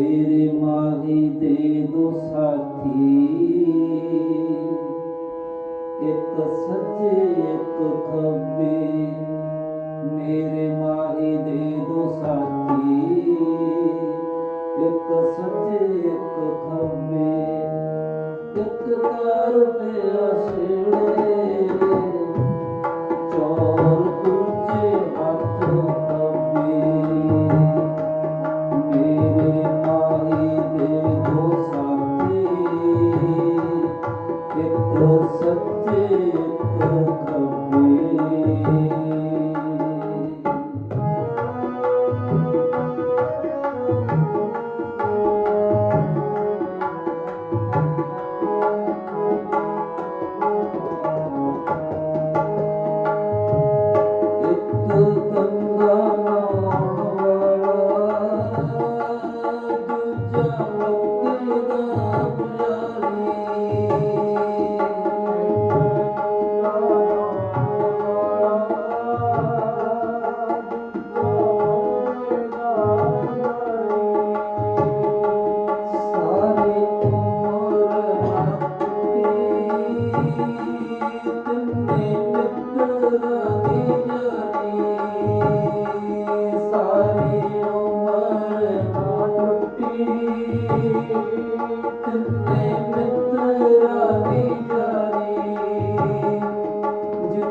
ਤੇਰੇ ਮਾਹੀ ਤੇ ਦੁਸਾਥੀ ਇੱਕ ਸੱਜੇ ਇੱਕ ਖੱਬੇ। ਮੇਰੇ ਮਾਹੀ ਦੇ ਦੁਸਾਥੀ ਇੱਕ ਸੱਜੇ सत्य कभी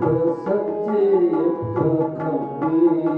सच्चे युक्त कबीर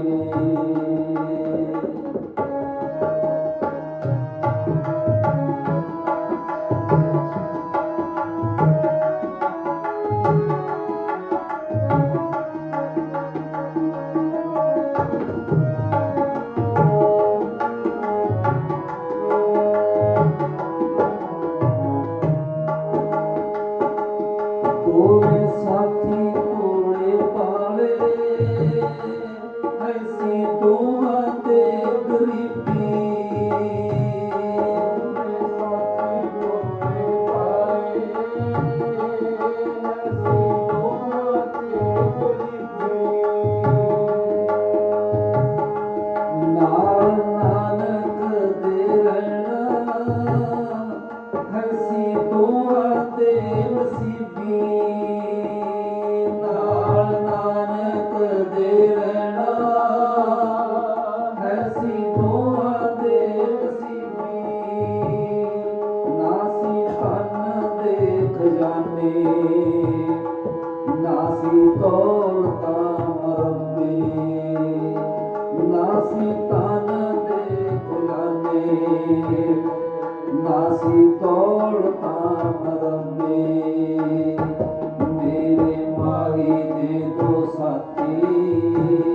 مرمي ناسي طول مرمي ناسي تانا دي ناسي طول مرمي ਮੇਰੇ ਮਾਈ ਦੇ ਦੋ ਸਾਥੀ